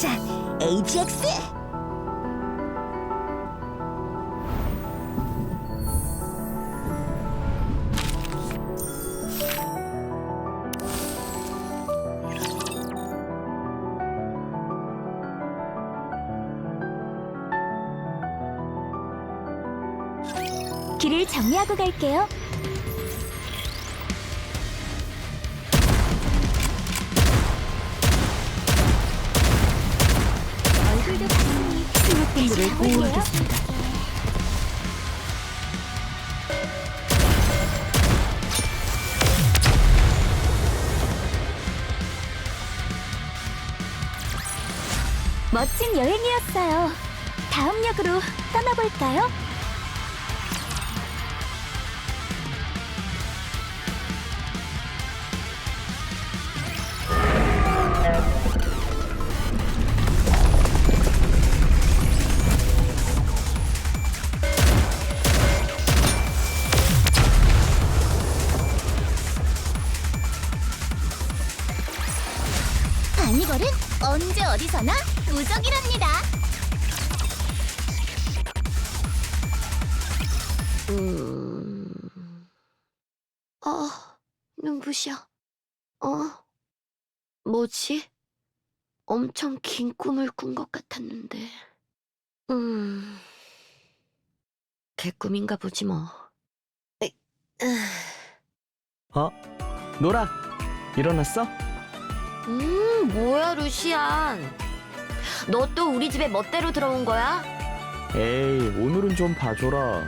가자, AGX! 길을 정리하고 갈게요. 다시 가볼게요. 보호하겠습니다. 멋진 여행이었어요. 다음 역으로 떠나볼까요? 음... 아, 눈부셔. 어? 뭐지? 엄청 긴 꿈을 꾼 것 같았는데. 음... 개꿈인가 보지 뭐. 에이, 으. 어? 노라 일어났어? 음, 뭐야, 루시안. 너 또 우리 집에 멋대로 들어온 거야? 에이 오늘은 좀 봐줘라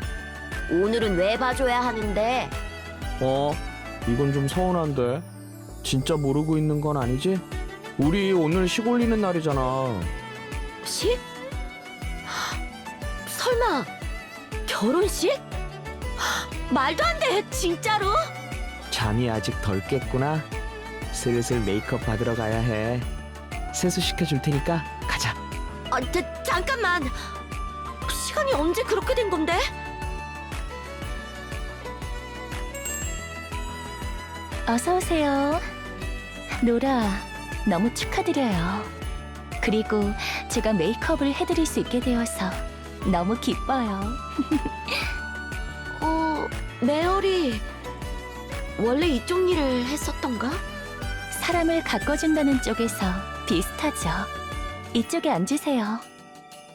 오늘은 왜 봐줘야 하는데? 어? 이건 좀 서운한데 진짜 모르고 있는 건 아니지? 우리 오늘 식 올리는 날이잖아 식? 설마 결혼식? 말도 안 돼, 진짜로? 잠이 아직 덜 깼구나 슬슬 메이크업 받으러 가야 해 세수시켜 줄 테니까 가자 아, 자, 잠깐만. 시간이 언제 그렇게 된 건데? 어서 오세요. 노라, 너무 축하드려요. 그리고 제가 메이크업을 해드릴 수 있게 되어서 너무 기뻐요. 어, 메어리. 원래 이쪽 일을 했었던가? 사람을 가꿔준다는 쪽에서 비슷하죠. 이쪽에 앉으세요.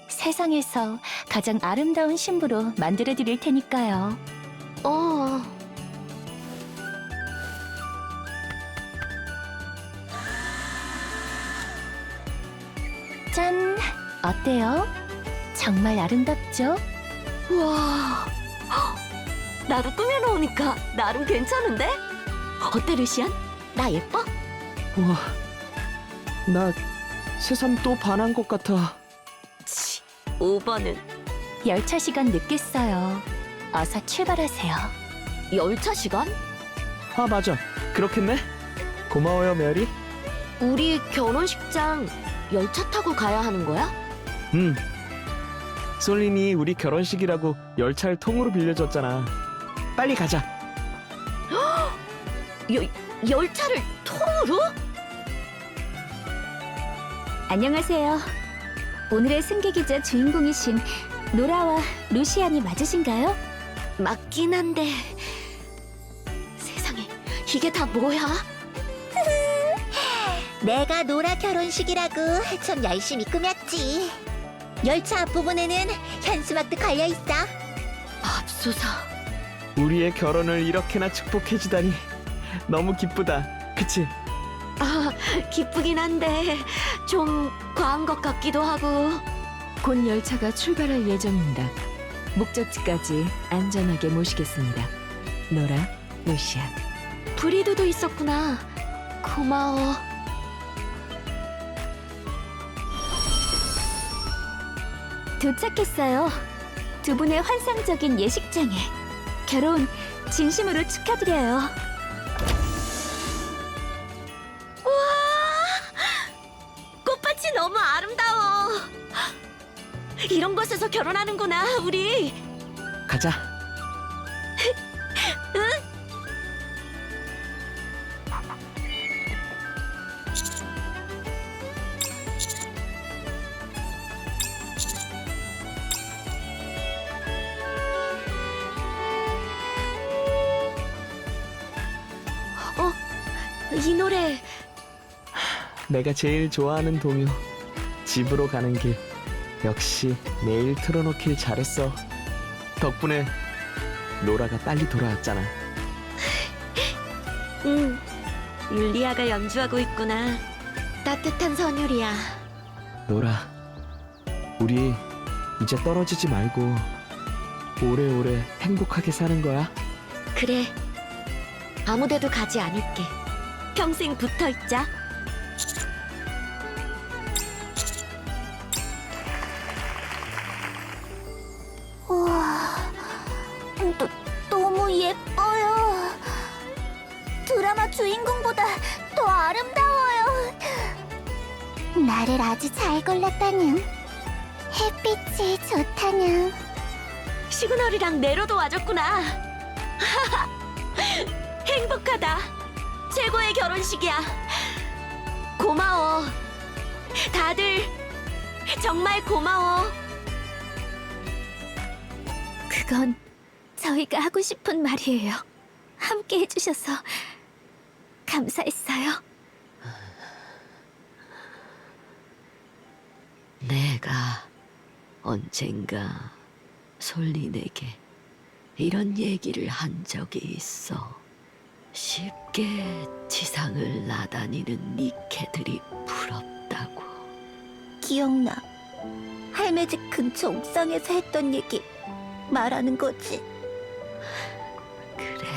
세상에서 가장 아름다운 신부로 만들어드릴 테니까요. 어. 짠! 어때요? 정말 아름답죠? 우와. 헉, 나도 꾸며놓으니까 나름 괜찮은데? 어때, 루시안? 나 예뻐? 우와 나 새삼 또 반한 것 같아 치, 5번은 열차 시간 늦겠어요. 어서 출발하세요. 열차 시간? 아 맞아 그렇겠네 고마워요 메리 우리 결혼식장 열차 타고 가야 하는 거야? 음 솔린이 우리 결혼식이라고 열차를 통으로 빌려줬잖아 빨리 가자 여, 열차를 통으로? 안녕하세요. 오늘의 승객이자 주인공이신 노라와 루시안이 맞으신가요? 맞긴 한데 세상에 이게 다 뭐야? 내가 노라 결혼식이라고 참 열심히 꾸몄지. 열차 앞부분에는 현수막도 걸려 있어. 맙소사 우리의 결혼을 이렇게나 축복해주다니 너무 기쁘다 그치? 아 기쁘긴 한데 좀 과한 것 같기도 하고 곧 열차가 출발할 예정입니다. 목적지까지 안전하게 모시겠습니다. 노라, 루시안. 브리드도 있었구나 고마워 도착했어요. 두 분의 환상적인 예식장에 결혼 진심으로 축하드려요. 꽃밭이 너무 아름다워 이런 곳에서 결혼하는구나 우리 가자 이 노래 내가 제일 좋아하는 동요. 집으로 가는 길. 역시 매일 틀어놓길 잘했어. 덕분에 노라가 빨리 돌아왔잖아. 응 율리아가 연주하고 있구나 따뜻한 선율이야 노라, 우리 이제 떨어지지 말고 오래오래 행복하게 사는 거야. 그래 아무데도 가지 않을게 평생 붙어있자 우와, 너, 너무 예뻐요. 드라마 주인공보다 더 아름다워요. 나를 아주 잘 골랐다냥. 햇빛이 좋다냥. 시그널이랑 네로도 와줬구나 행복하다 최고의 결혼식이야 고마워 다들 정말 고마워 그건 저희가 하고 싶은 말이에요. 함께 해주셔서 감사했어요. 내가 언젠가 솔린에게 이런 얘기를 한 적이 있어. 쉽게 지상을 나다니는 니케들이 부럽다고. 기억나. 할매 집 근처 옥상에서 했던 얘기 말하는 거지. 그래.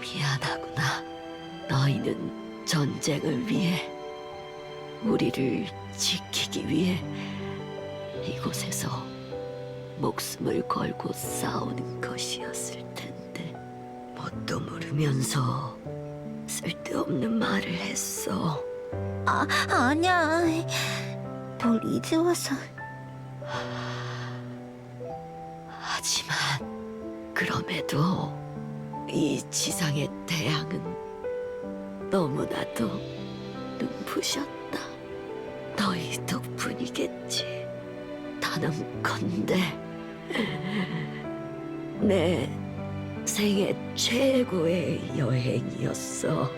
미안하구나. 너희는 전쟁을 위해, 우리를 지키기 위해 이곳에서 목숨을 걸고 싸우는 것이었을 텐데, 뭣도 모르면서 쓸데없는 말을 했어. 아, 아니야. 뭘 이제 와서. 하지만 그럼에도 이 지상의 태양은 너무나도 눈부셨다. 너희 덕분이겠지. 단언컨대 내 생애 최고의 여행이었어.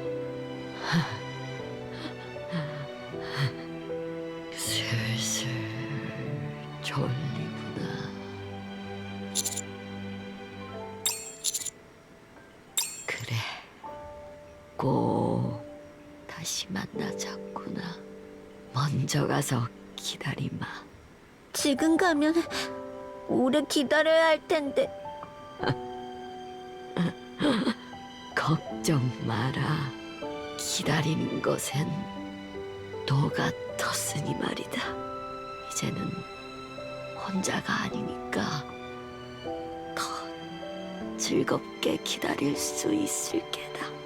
슬슬 졸리구나. 그래. 꼭 다시 만나자꾸나. 먼저 가서 기다리마. 지금 가면 오래 기다려야 할 텐데. 걱정 마라. 기다리는 것엔 도가 텄으니 말이다. 이제는 혼자가 아니니까 더 즐겁게 기다릴 수 있을 게다.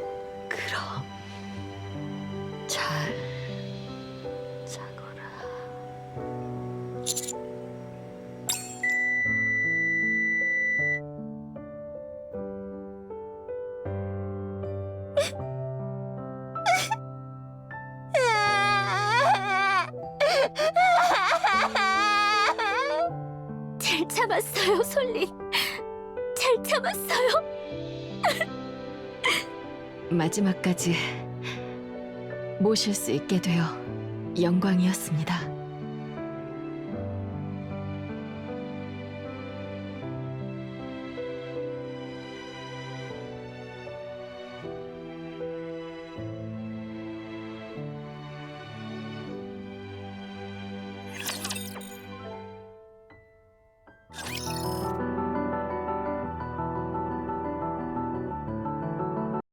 잘 참았어요, 솔린. 잘 참았어요. 마지막까지 모실 수 있게 되어 영광이었습니다.